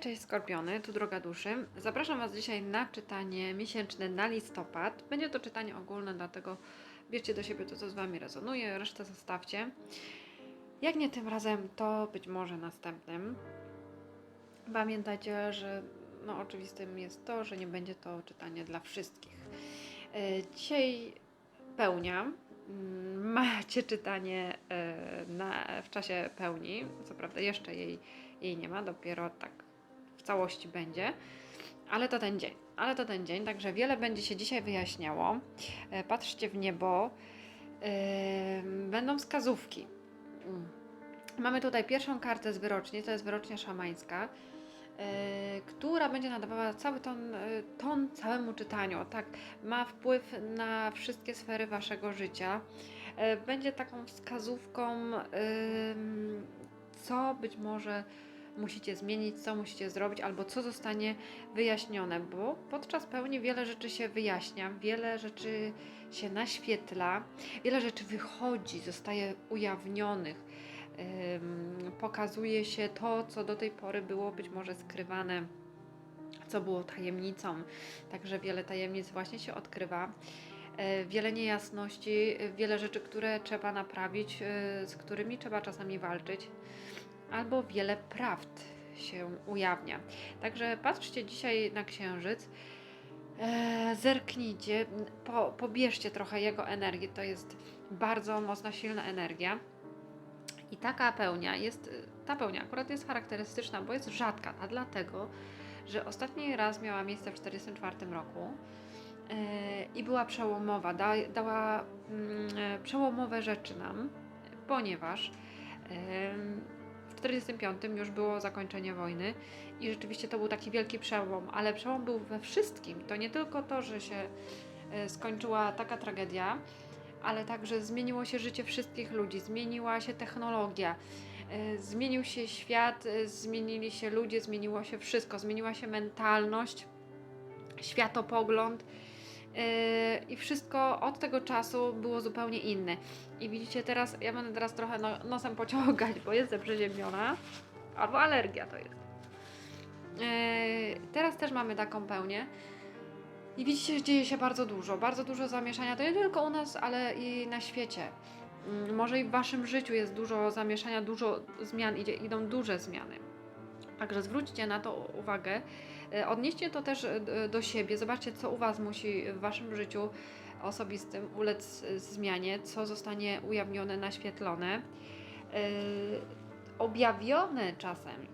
Cześć Skorpiony, tu Droga Duszy. Zapraszam Was dzisiaj na czytanie miesięczne na listopad. Będzie to czytanie ogólne, dlatego bierzcie do siebie to, co z Wami rezonuje, resztę zostawcie. Jak nie tym razem, to być może następnym. Pamiętajcie, że no, oczywistym jest to, że nie będzie to czytanie dla wszystkich. E, Dzisiaj pełnia. Mm, Macie czytanie e, na, w czasie pełni. Co prawda, jeszcze jej, jej nie ma, dopiero tak całości będzie. Ale to ten dzień. Ale to ten dzień, także wiele będzie się dzisiaj wyjaśniało. E, Patrzcie w niebo. E, Będą wskazówki. Mm. Mamy tutaj pierwszą kartę z wyroczni, to jest wyrocznia szamańska, e, która będzie nadawała cały ton, ton całemu czytaniu. Tak, ma wpływ na wszystkie sfery waszego życia. Będzie taką wskazówką, co być może musicie zmienić, co musicie zrobić, albo co zostanie wyjaśnione, bo podczas pełni wiele rzeczy się wyjaśnia, wiele rzeczy się naświetla, wiele rzeczy wychodzi, zostaje ujawnionych. Pokazuje się to, co do tej pory było być może skrywane, co było tajemnicą. Także wiele tajemnic właśnie się odkrywa. E, Wiele niejasności, wiele rzeczy, które trzeba naprawić, e, z którymi trzeba czasami walczyć, albo wiele prawd się ujawnia. Także patrzcie dzisiaj na księżyc, e, zerknijcie, po, pobierzcie trochę jego energii. To jest bardzo mocna, silna energia. I taka pełnia jest, ta pełnia akurat jest charakterystyczna, bo jest rzadka, a dlatego, że ostatni raz miała miejsce w 1944 roku e, i była przełomowa, da, dała mm, e, przełomowe rzeczy nam, ponieważ 1945 już było zakończenie wojny i rzeczywiście to był taki wielki przełom, ale przełom był we wszystkim. To nie tylko to, że się e, skończyła taka tragedia, ale także zmieniło się życie wszystkich ludzi, zmieniła się technologia, e, zmienił się świat, e, zmienili się ludzie, zmieniło się wszystko, zmieniła się mentalność, światopogląd. E, I wszystko od tego czasu było zupełnie inne. I widzicie teraz, ja będę teraz trochę no, nosem pociągać, bo jestem przeziębiona. Albo alergia to jest. E, Teraz też mamy taką pełnię. I widzicie, że dzieje się bardzo dużo, bardzo dużo zamieszania. To nie tylko u nas, ale i na świecie. Mm, Może i w waszym życiu jest dużo zamieszania, dużo zmian, idzie, idą duże zmiany. Także zwróćcie na to uwagę. E, Odnieście to też e, do siebie. Zobaczcie, co u was musi w waszym życiu osobistym ulec e, zmianie, co zostanie ujawnione, naświetlone, objawione czasem.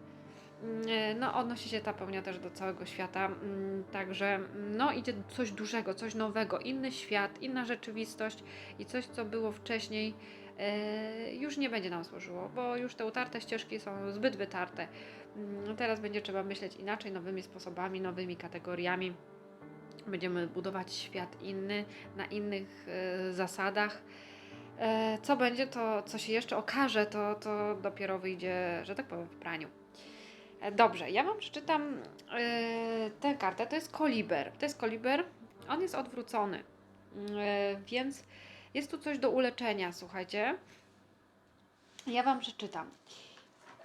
Mm, No, odnosi się ta pełnia też do całego świata, mm, także mm, no, idzie coś dużego, coś nowego, inny świat, inna rzeczywistość i coś, co było wcześniej, już nie będzie nam służyło, bo już te utarte ścieżki są zbyt wytarte. Mm, Teraz będzie trzeba myśleć inaczej, nowymi sposobami, nowymi kategoriami. Będziemy budować świat inny, na innych e, zasadach. E, Co będzie, to co się jeszcze okaże, to, to dopiero wyjdzie, że tak powiem, w praniu. E, Dobrze, ja Wam przeczytam tę kartę. To jest koliber. To jest koliber, on jest odwrócony, Mm, więc jest tu coś do uleczenia, słuchajcie. Ja Wam przeczytam.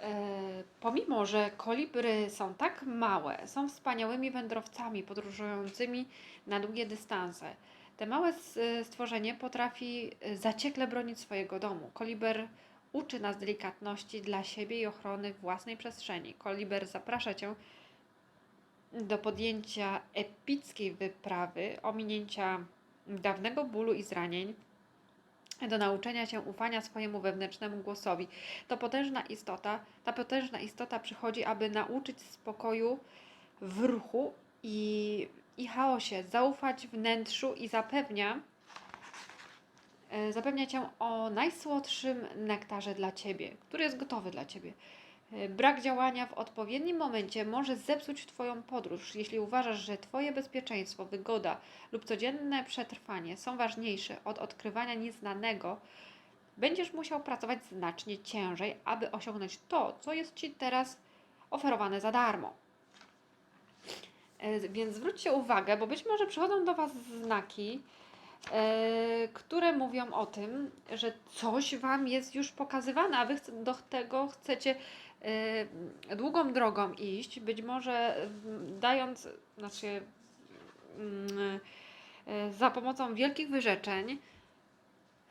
E, Pomimo, że kolibry są tak małe, są wspaniałymi wędrowcami podróżującymi na długie dystanse. Te małe s- stworzenie potrafi e, zaciekle bronić swojego domu. Koliber uczy nas delikatności dla siebie i ochrony własnej przestrzeni. Koliber zaprasza cię do podjęcia epickiej wyprawy, ominięcia dawnego bólu i zranień, do nauczenia się ufania swojemu wewnętrznemu głosowi. To potężna istota, ta potężna istota przychodzi, aby nauczyć spokoju w ruchu i, i chaosie, zaufać wnętrzu i zapewnia, e, zapewnia cię o najsłodszym nektarze dla ciebie, który jest gotowy dla ciebie. E, Brak działania w odpowiednim momencie może zepsuć Twoją podróż. Jeśli uważasz, że Twoje bezpieczeństwo, wygoda lub codzienne przetrwanie są ważniejsze od odkrywania nieznanego, będziesz musiał pracować znacznie ciężej, aby osiągnąć to, co jest Ci teraz oferowane za darmo. E, Więc zwróćcie uwagę, bo być może przychodzą do Was znaki, e, które mówią o tym, że coś Wam jest już pokazywane, a Wy do tego chcecie długą drogą iść, być może y, dając, znaczy mm, y, za pomocą wielkich wyrzeczeń,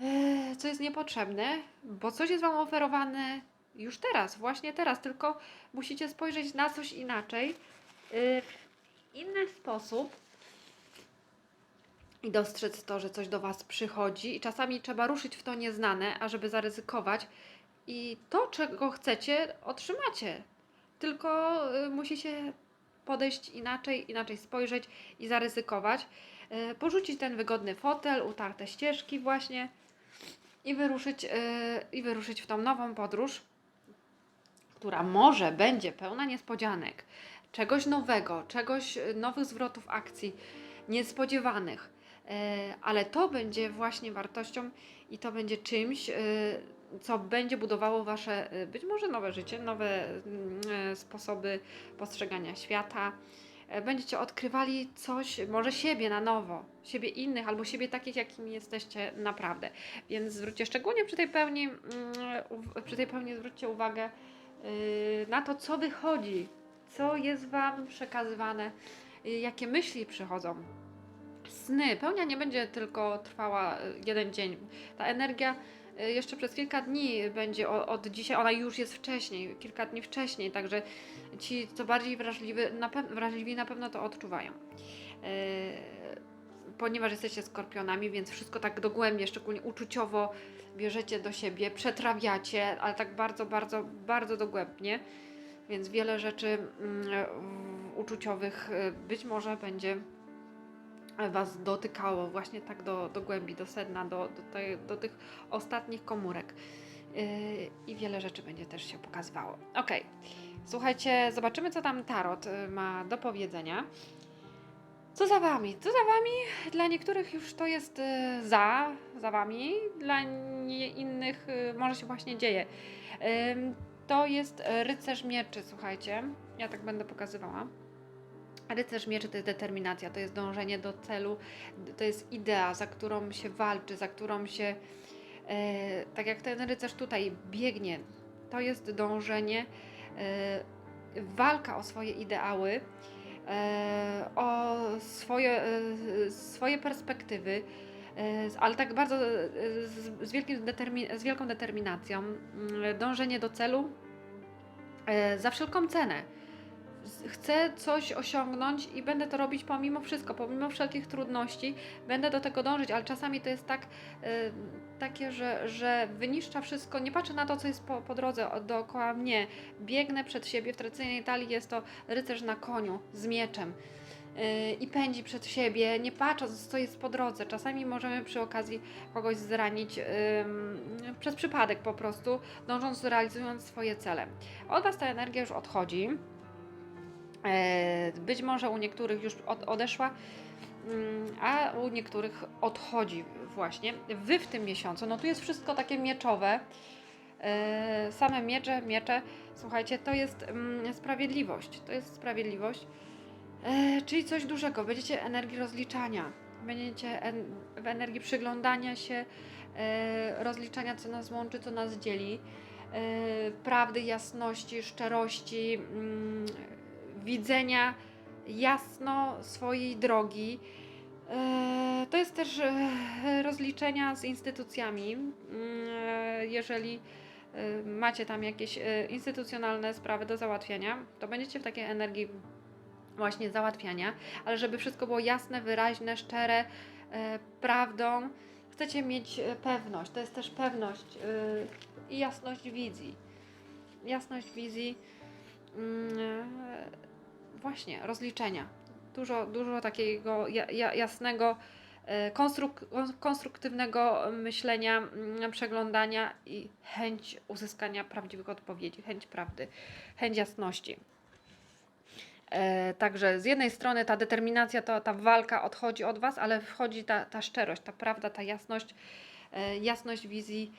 y, co jest niepotrzebne, bo coś jest Wam oferowane już teraz, właśnie teraz, tylko musicie spojrzeć na coś inaczej, y, w inny sposób i dostrzec to, że coś do Was przychodzi i czasami trzeba ruszyć w to nieznane, ażeby zaryzykować i to, czego chcecie, otrzymacie. Tylko y, musicie podejść inaczej, inaczej spojrzeć i zaryzykować. Y, porzucić ten wygodny fotel, utarte ścieżki właśnie i wyruszyć, y, i wyruszyć w tą nową podróż, która może będzie pełna niespodzianek, czegoś nowego, czegoś, nowych zwrotów akcji, niespodziewanych. Ale to będzie właśnie wartością i to będzie czymś, co będzie budowało Wasze e, być może nowe życie, nowe mm, e, sposoby postrzegania świata. E, Będziecie odkrywali coś, może siebie na nowo, siebie innych albo siebie takich, jakimi jesteście naprawdę. Więc zwróćcie szczególnie przy tej pełni, mm, przy tej pełni zwróćcie uwagę y, na to, co wychodzi, co jest Wam przekazywane, y, jakie myśli przychodzą sny. Pełnia nie będzie tylko trwała y, jeden dzień. Ta energia y, jeszcze przez kilka dni będzie od dzisiaj, ona już jest wcześniej, kilka dni wcześniej, także ci co bardziej wrażliwi na, pe- wrażliwi na pewno to odczuwają. Y, Ponieważ jesteście skorpionami, więc wszystko tak dogłębnie, szczególnie uczuciowo bierzecie do siebie, przetrawiacie, ale tak bardzo, bardzo, bardzo dogłębnie. Więc wiele rzeczy mm, uczuciowych y, być może będzie Was dotykało właśnie tak do, do głębi, do sedna, do, do, tej, do tych ostatnich komórek. Yy, I wiele rzeczy będzie też się pokazywało. Ok, słuchajcie, zobaczymy, co tam Tarot y, ma do powiedzenia. Co za Wami? Co za Wami? Dla niektórych już to jest y, za, za Wami, dla innych y, może się właśnie dzieje. To jest rycerz mieczy, słuchajcie. Ja tak będę pokazywała. Rycerz mieczy to jest determinacja, to jest dążenie do celu, to jest idea, za którą się walczy, za którą się, e, tak jak ten rycerz tutaj biegnie, to jest dążenie, e, walka o swoje ideały, e, o swoje, e, swoje perspektywy, e, ale tak bardzo e, z, z, wielkim z wielką determinacją, mm, dążenie do celu e, za wszelką cenę chcę coś osiągnąć i będę to robić pomimo wszystko, pomimo wszelkich trudności, będę do tego dążyć, ale czasami to jest tak e, takie, że, że wyniszcza wszystko, nie patrzę na to, co jest po, po drodze dookoła mnie, biegnę przed siebie, w tradycyjnej talii jest to rycerz na koniu z mieczem e, i pędzi przed siebie, nie patrząc, co jest po drodze. Czasami możemy przy okazji kogoś zranić przez przypadek po prostu, dążąc, realizując swoje cele. Od Was ta energia już odchodzi. E, Być może u niektórych już od, odeszła, mm, a u niektórych odchodzi właśnie. Wy w tym miesiącu, no tu jest wszystko takie mieczowe, e, same miecze, miecze, słuchajcie, to jest mm, sprawiedliwość, to jest sprawiedliwość, e, czyli coś dużego, będziecie energii rozliczania, będziecie w energii przyglądania się, rozliczania, co nas łączy, co nas dzieli, prawdy, jasności, szczerości, mm, widzenia jasno swojej drogi. E, To jest też e, rozliczenia z instytucjami. Mm, e, Jeżeli macie tam jakieś instytucjonalne sprawy do załatwiania, to będziecie w takiej energii właśnie załatwiania, ale żeby wszystko było jasne, wyraźne, szczere, prawdą, chcecie mieć pewność. To jest też pewność i jasność wizji. Jasność wizji. Właśnie rozliczenia. Dużo, dużo takiego ja, ja, jasnego, e, konstruk, kon- konstruktywnego myślenia, mm, przeglądania i chęć uzyskania prawdziwych odpowiedzi, chęć prawdy, chęć jasności. E, Także z jednej strony ta determinacja, to, ta walka odchodzi od Was, ale wchodzi ta, ta szczerość, ta prawda, ta jasność, e, jasność wizji,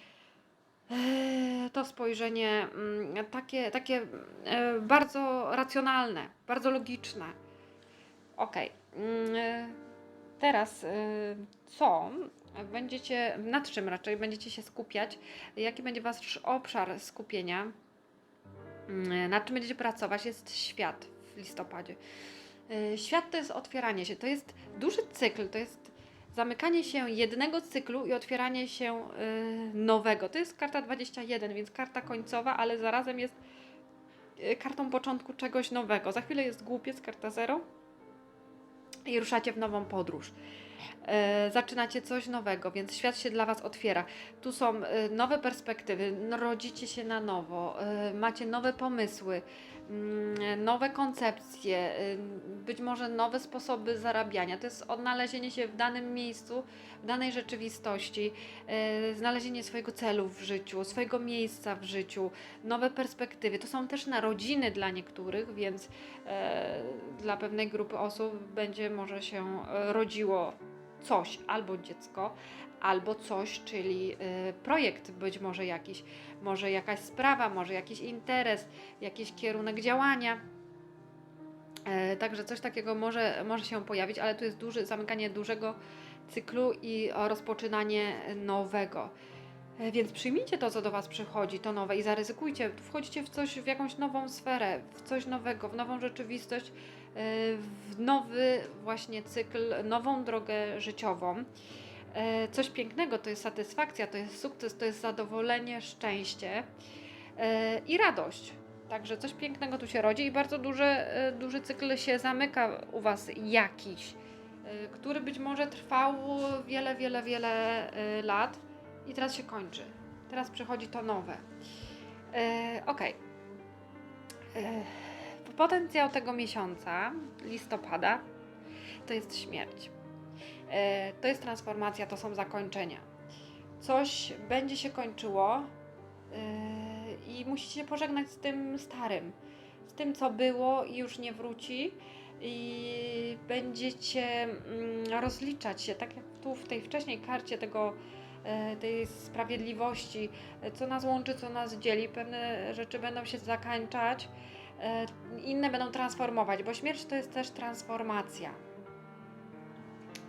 to spojrzenie mm, takie, takie e, bardzo racjonalne, bardzo logiczne. Okej. mm, e, Teraz e, co będziecie, nad czym raczej będziecie się skupiać? Jaki będzie Wasz obszar skupienia? Mm, Nad czym będziecie pracować jest świat w listopadzie. Świat to jest otwieranie się, to jest duży cykl, to jest zamykanie się jednego cyklu i otwieranie się y, nowego. To jest karta 21, więc karta końcowa, ale zarazem jest y, kartą początku czegoś nowego. Za chwilę jest głupiec, karta 0 i ruszacie w nową podróż. E, zaczynacie coś nowego, więc świat się dla Was otwiera. Tu są e, nowe perspektywy, no, rodzicie się na nowo, e, macie nowe pomysły, mm, nowe koncepcje, być może nowe sposoby zarabiania. To jest odnalezienie się w danym miejscu, w danej rzeczywistości, znalezienie swojego celu w życiu, swojego miejsca w życiu, nowe perspektywy. To są też narodziny dla niektórych, więc dla pewnej grupy osób będzie może się rodziło coś, albo dziecko, albo coś, czyli y, projekt być może jakiś, może jakaś sprawa, może jakiś interes, jakiś kierunek działania. E, Także coś takiego może, może się pojawić, ale tu jest duży, zamykanie dużego cyklu i rozpoczynanie nowego. E, Więc przyjmijcie to, co do Was przychodzi, to nowe i zaryzykujcie. Wchodzicie w coś, w jakąś nową sferę, w coś nowego, w nową rzeczywistość, w nowy właśnie cykl, nową drogę życiową. E, Coś pięknego to jest satysfakcja, to jest sukces, to jest zadowolenie, szczęście e, i radość. Także coś pięknego tu się rodzi i bardzo duży, e, duży cykl się zamyka u Was jakiś, który być może trwał wiele, wiele, wiele lat i teraz się kończy. Teraz przychodzi to nowe. E, ok. Potencjał tego miesiąca, listopada, to jest śmierć. E, to jest transformacja, to są zakończenia. Coś będzie się kończyło e, i musicie się pożegnać z tym starym, z tym, co było i już nie wróci. I będziecie mm, rozliczać się, tak jak tu w tej wcześniej karcie tego, e, tej sprawiedliwości, co nas łączy, co nas dzieli. Pewne rzeczy będą się zakończać, inne będą transformować, bo śmierć to jest też transformacja.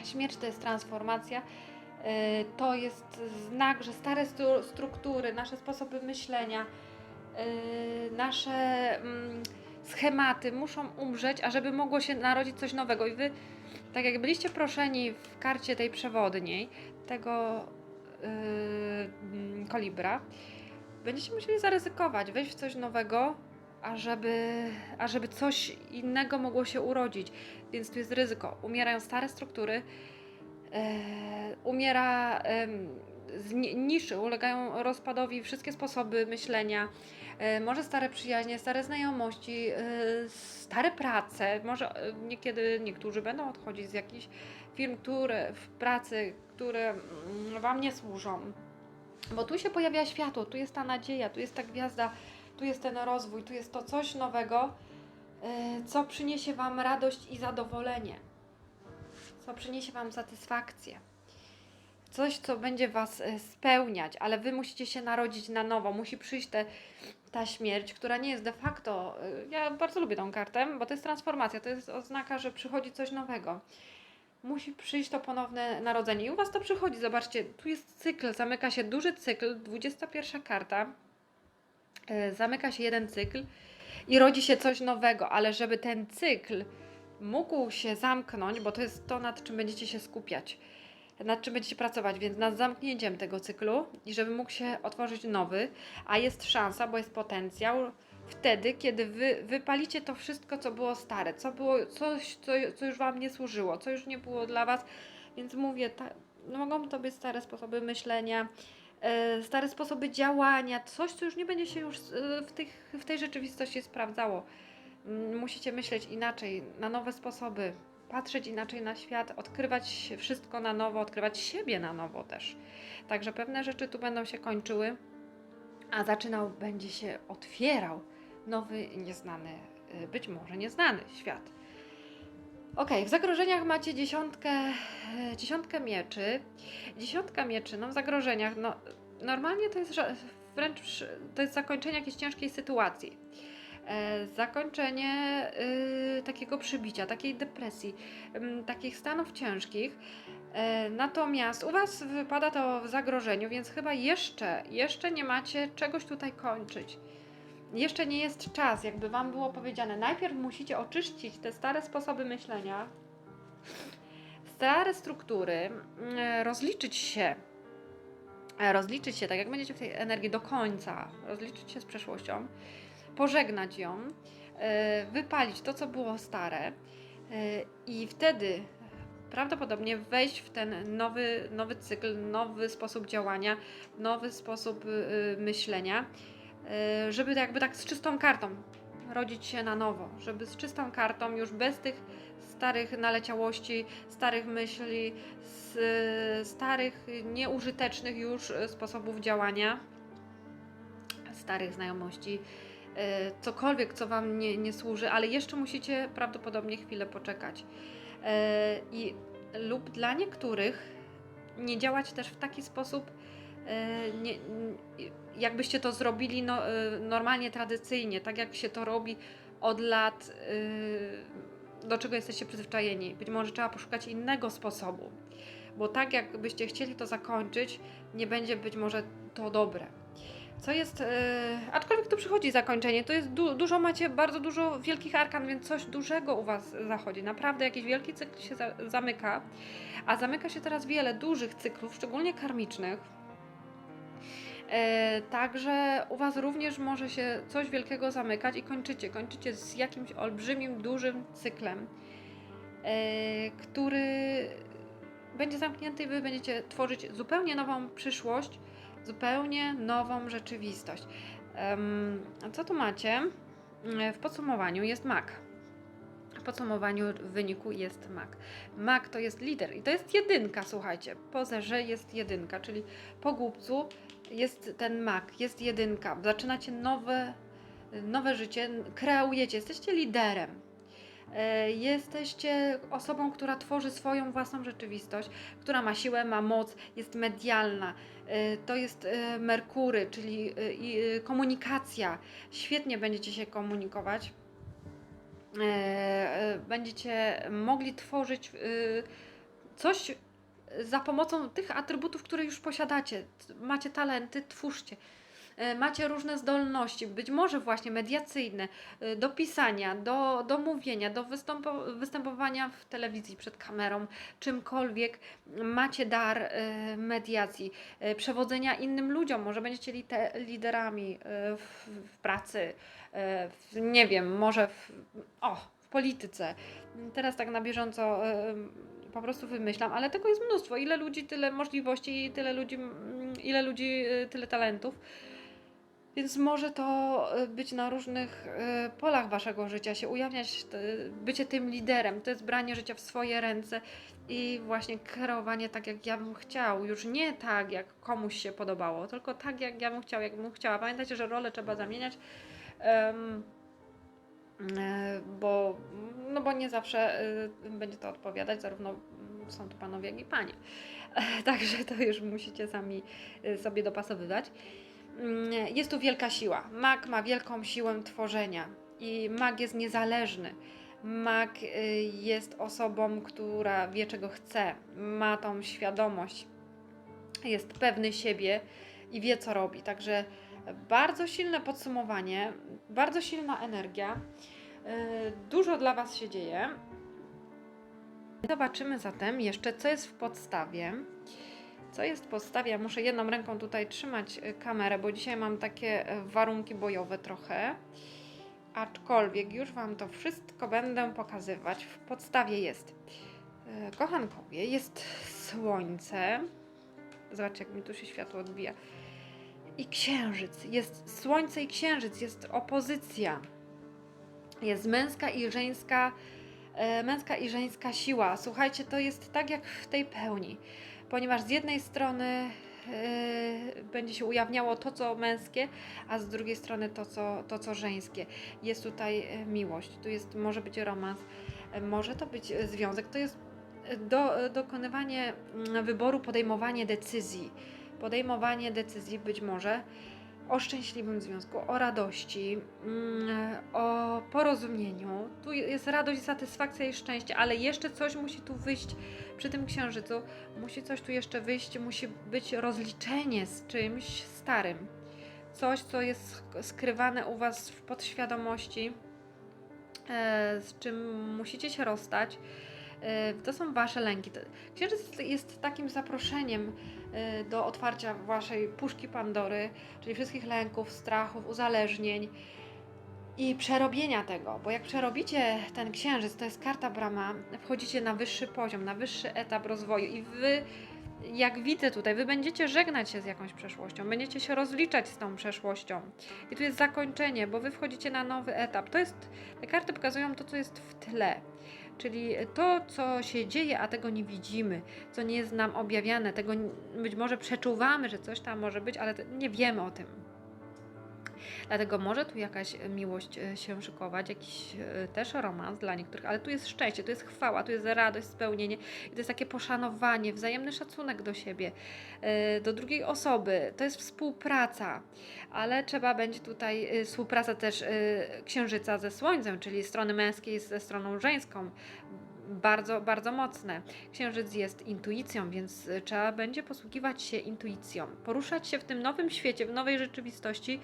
Śmierć to jest transformacja. e, To jest znak, że stare stru- struktury, nasze sposoby myślenia, e, nasze mm, schematy muszą umrzeć, a żeby mogło się narodzić coś nowego. I wy, tak jak byliście proszeni w karcie tej przewodniej, tego mm, kolibra, będziecie musieli zaryzykować, wejść w coś nowego, ażeby, ażeby coś innego mogło się urodzić. Więc tu jest ryzyko. Umierają stare struktury, e, umiera zni- niszy, ulegają rozpadowi wszystkie sposoby myślenia, e, może stare przyjaźnie, stare znajomości, e, stare prace, może niekiedy niektórzy będą odchodzić z jakichś firm, które w pracy, które mm, Wam nie służą. Bo tu się pojawia światło, tu jest ta nadzieja, tu jest ta gwiazda, tu jest ten rozwój, tu jest to coś nowego, e, co przyniesie Wam radość i zadowolenie, co przyniesie Wam satysfakcję. Coś, co będzie Was e, spełniać, ale Wy musicie się narodzić na nowo, musi przyjść te, ta śmierć, która nie jest de facto. e, Ja bardzo lubię tą kartę, bo to jest transformacja, to jest oznaka, że przychodzi coś nowego. Musi przyjść to ponowne narodzenie. I u Was to przychodzi. Zobaczcie, tu jest cykl, zamyka się duży cykl, 21 karta. E, Zamyka się jeden cykl i rodzi się coś nowego, ale żeby ten cykl mógł się zamknąć, bo to jest to, nad czym będziecie się skupiać, nad czym będziecie pracować, więc nad zamknięciem tego cyklu i żeby mógł się otworzyć nowy, a jest szansa, bo jest potencjał wtedy, kiedy wy wypalicie to wszystko, co było stare, co było coś, co, co już Wam nie służyło, co już nie było dla Was, więc mówię, ta, no mogą to być stare sposoby myślenia, stare sposoby działania, coś, co już nie będzie się już e, w, tych, w tej rzeczywistości sprawdzało. Mm, Musicie myśleć inaczej, na nowe sposoby, patrzeć inaczej na świat, odkrywać wszystko na nowo, odkrywać siebie na nowo też. Także pewne rzeczy tu będą się kończyły, a zaczynał, będzie się otwierał nowy, nieznany, y, być może nieznany świat. Ok, w zagrożeniach macie dziesiątkę, e, dziesiątkę mieczy. Dziesiątka mieczy, no w zagrożeniach, no normalnie to jest wręcz, to jest zakończenie jakiejś ciężkiej sytuacji. E, zakończenie y, takiego przybicia, takiej depresji, ym, takich stanów ciężkich. E, natomiast u Was wypada to w zagrożeniu, więc chyba jeszcze, jeszcze nie macie czegoś tutaj kończyć. Jeszcze nie jest czas, jakby Wam było powiedziane. Najpierw musicie oczyścić te stare sposoby myślenia, stare struktury, mm, rozliczyć się, e, rozliczyć się, tak jak będziecie w tej energii do końca, rozliczyć się z przeszłością, pożegnać ją, e, wypalić to, co było stare e, i wtedy prawdopodobnie wejść w ten nowy, nowy cykl, nowy sposób działania, nowy sposób y, myślenia, y, żeby jakby tak z czystą kartą rodzić się na nowo, żeby z czystą kartą, już bez tych starych naleciałości, starych myśli, starych, nieużytecznych już y, sposobów działania, starych znajomości, y, cokolwiek, co Wam nie, nie służy, ale jeszcze musicie prawdopodobnie chwilę poczekać. E, I lub dla niektórych nie działać też w taki sposób, nie, n- jakbyście to zrobili no, e, normalnie, tradycyjnie, tak jak się to robi od lat, e, do czego jesteście przyzwyczajeni. Być może trzeba poszukać innego sposobu, bo tak jakbyście chcieli to zakończyć, nie będzie być może to dobre. Co jest, e, aczkolwiek tu przychodzi zakończenie, to jest du- dużo, macie bardzo dużo wielkich arkan, więc coś dużego u Was zachodzi. Naprawdę jakiś wielki cykl się za- zamyka, a zamyka się teraz wiele dużych cyklów, szczególnie karmicznych. E, także u Was również może się coś wielkiego zamykać i kończycie. Kończycie z jakimś olbrzymim, dużym cyklem, e, który będzie zamknięty i Wy będziecie tworzyć zupełnie nową przyszłość, zupełnie nową rzeczywistość. Co tu macie? E, W podsumowaniu jest mak. W podsumowaniu w wyniku jest mak. Mak to jest lider i to jest jedynka, słuchajcie. Po zerze jest jedynka, czyli po głupcu jest ten mak, jest jedynka. Zaczynacie nowe, nowe życie, kreujecie, jesteście liderem. E, Jesteście osobą, która tworzy swoją własną rzeczywistość, która ma siłę, ma moc, jest medialna. E, To jest e, Merkury, czyli komunikacja. Świetnie będziecie się komunikować. Będziecie mogli tworzyć coś za pomocą tych atrybutów, które już posiadacie. Macie talenty, twórzcie. E, Macie różne zdolności, być może właśnie mediacyjne, e, do pisania, do, do mówienia, do występo, występowania w telewizji przed kamerą, czymkolwiek. Macie dar e, mediacji, przewodzenia innym ludziom. Może będziecie liderami w, w pracy, w, nie wiem, może w, o, w polityce. Teraz tak na bieżąco po prostu wymyślam, ale tego jest mnóstwo. Ile ludzi, tyle możliwości, tyle ludzi, mm, ile ludzi, y, tyle talentów. Więc może to y, być na różnych y, polach waszego życia, się ujawniać, bycie tym liderem. To jest branie życia w swoje ręce i właśnie kreowanie tak, jak ja bym chciał. Już nie tak, jak komuś się podobało, tylko tak, jak ja bym chciał, jak bym chciała. Pamiętajcie, że role trzeba zamieniać. e, bo, no bo nie zawsze y, będzie to odpowiadać, zarówno są tu panowie, jak i panie. Także to już musicie sami sobie dopasowywać. Mm, Jest tu wielka siła. Mag ma wielką siłę tworzenia i mag jest niezależny. Mag jest osobą, która wie, czego chce, ma tą świadomość, jest pewny siebie i wie, co robi. Także bardzo silne podsumowanie, bardzo silna energia. Y, Dużo dla Was się dzieje. Zobaczymy zatem jeszcze, co jest w podstawie. Co jest w podstawie? Ja muszę jedną ręką tutaj trzymać y, kamerę, bo dzisiaj mam takie y, warunki bojowe trochę. Aczkolwiek już Wam to wszystko będę pokazywać. W podstawie jest, kochankowie, jest słońce. Zobaczcie, jak mi tu się światło odbija. I księżyc. Jest słońce i księżyc, jest opozycja. Jest męska i żeńska, e, męska i żeńska siła. Słuchajcie, to jest tak jak w tej pełni, ponieważ z jednej strony e, będzie się ujawniało to, co męskie, a z drugiej strony to, co, to, co żeńskie. Jest tutaj e, miłość, tu jest, może być romans, może to być związek, to jest do, dokonywanie mm, wyboru, podejmowanie decyzji. Podejmowanie decyzji być może o szczęśliwym związku, o radości, mm, o porozumieniu. Tu jest radość, satysfakcja i szczęście, ale jeszcze coś musi tu wyjść przy tym księżycu. Musi coś tu jeszcze wyjść, musi być rozliczenie z czymś starym. coś, co jest sk- skrywane u Was w podświadomości, e, z czym musicie się rozstać. E, To są Wasze lęki. Księżyc jest takim zaproszeniem do otwarcia Waszej puszki Pandory, czyli wszystkich lęków, strachów, uzależnień i przerobienia tego, bo jak przerobicie ten księżyc, to jest karta brama, wchodzicie na wyższy poziom, na wyższy etap rozwoju i wy, jak widzę tutaj, wy będziecie żegnać się z jakąś przeszłością, będziecie się rozliczać z tą przeszłością. I tu jest zakończenie, bo wy wchodzicie na nowy etap. To jest, te karty pokazują to, co jest w tle. Czyli to, co się dzieje, a tego nie widzimy, co nie jest nam objawiane, tego być może przeczuwamy, że coś tam może być, ale nie wiemy o tym. Dlatego może tu jakaś e, miłość e, się szykować, jakiś e, też romans dla niektórych, ale tu jest szczęście, tu jest chwała, tu jest radość, spełnienie i to jest takie poszanowanie, wzajemny szacunek do siebie, do drugiej osoby. To jest współpraca, ale trzeba będzie tutaj współpraca też księżyca ze słońcem, czyli strony męskiej ze stroną żeńską. Bardzo, bardzo mocne. Księżyc jest intuicją, więc trzeba będzie posługiwać się intuicją, poruszać się w tym nowym świecie, w nowej rzeczywistości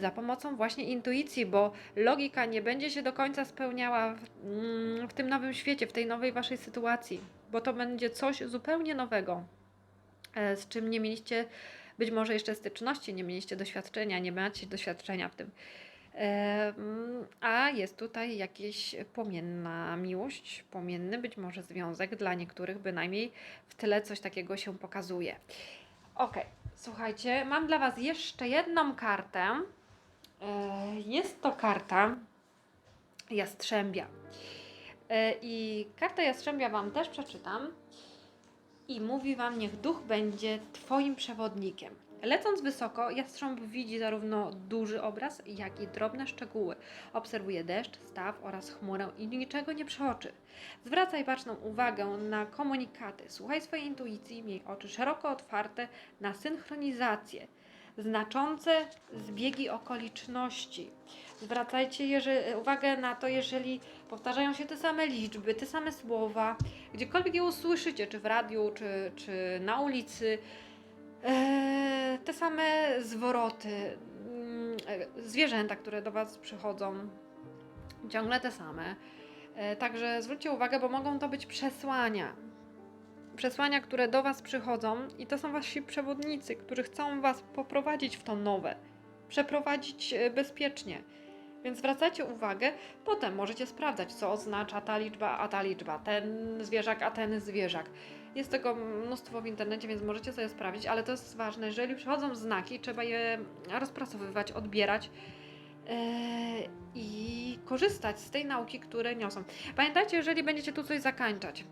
za pomocą właśnie intuicji, bo logika nie będzie się do końca spełniała w, mm, w tym nowym świecie, w tej nowej waszej sytuacji, bo to będzie coś zupełnie nowego, e, z czym nie mieliście być może jeszcze styczności, nie mieliście doświadczenia, nie macie doświadczenia w tym. E, mm, A jest tutaj jakieś płomienna miłość, płomienny być może związek, dla niektórych bynajmniej w tyle coś takiego się pokazuje. Okej, słuchajcie, mam dla Was jeszcze jedną kartę. E, Jest to karta Jastrzębia. E, I kartę Jastrzębia Wam też przeczytam. I mówi Wam, niech duch będzie Twoim przewodnikiem. Lecąc wysoko, jastrząb widzi zarówno duży obraz, jak i drobne szczegóły. Obserwuje deszcz, staw oraz chmurę i niczego nie przeoczy. Zwracaj baczną uwagę na komunikaty. Słuchaj swojej intuicji, miej oczy szeroko otwarte na synchronizację, znaczące zbiegi okoliczności. Zwracajcie uwagę na to, jeżeli powtarzają się te same liczby, te same słowa, gdziekolwiek je usłyszycie, czy w radiu, czy, czy na ulicy, te same zwroty, mm, zwierzęta, które do Was przychodzą, ciągle te same. E, Także zwróćcie uwagę, bo mogą to być przesłania. Przesłania, które do Was przychodzą, i to są Wasi przewodnicy, którzy chcą Was poprowadzić w to nowe, przeprowadzić e, bezpiecznie. Więc zwracajcie uwagę, potem możecie sprawdzać, co oznacza ta liczba, a ta liczba, ten zwierzak, a ten zwierzak. Jest tego mnóstwo w internecie, więc możecie sobie sprawdzić, ale to jest ważne. Jeżeli przychodzą znaki, trzeba je rozpracowywać, odbierać e, i korzystać z tej nauki, które niosą. Pamiętajcie, jeżeli będziecie tu coś zakańczać,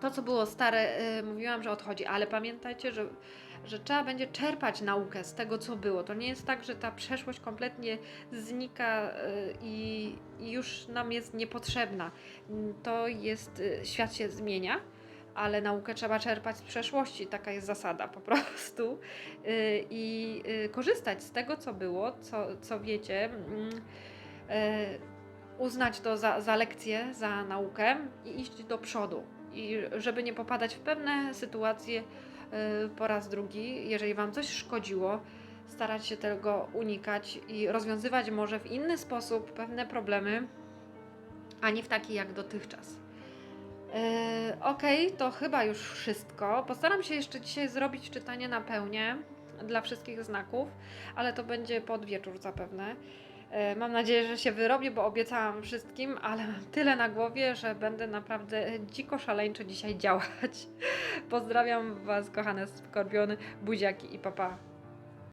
to co było stare, e, mówiłam, że odchodzi, ale pamiętajcie, że, że trzeba będzie czerpać naukę z tego, co było. To nie jest tak, że ta przeszłość kompletnie znika e, i, i już nam jest niepotrzebna. To jest, świat się zmienia, ale naukę trzeba czerpać z przeszłości. Taka jest zasada po prostu. Y, I y, korzystać z tego, co było, co, co wiecie. mm, y, Uznać to za, za lekcję, za naukę i iść do przodu. I żeby nie popadać w pewne sytuacje y, po raz drugi, jeżeli Wam coś szkodziło, starać się tego unikać i rozwiązywać może w inny sposób pewne problemy, a nie w taki jak dotychczas. Yy, Okej, to chyba już wszystko. Postaram się jeszcze dzisiaj zrobić czytanie na pełnię dla wszystkich znaków, ale to będzie pod wieczór zapewne. Yy, Mam nadzieję, że się wyrobię, bo obiecałam wszystkim, ale mam tyle na głowie, że będę naprawdę dziko szaleńczo dzisiaj działać. Pozdrawiam Was, kochane skorpiony, buziaki i papa.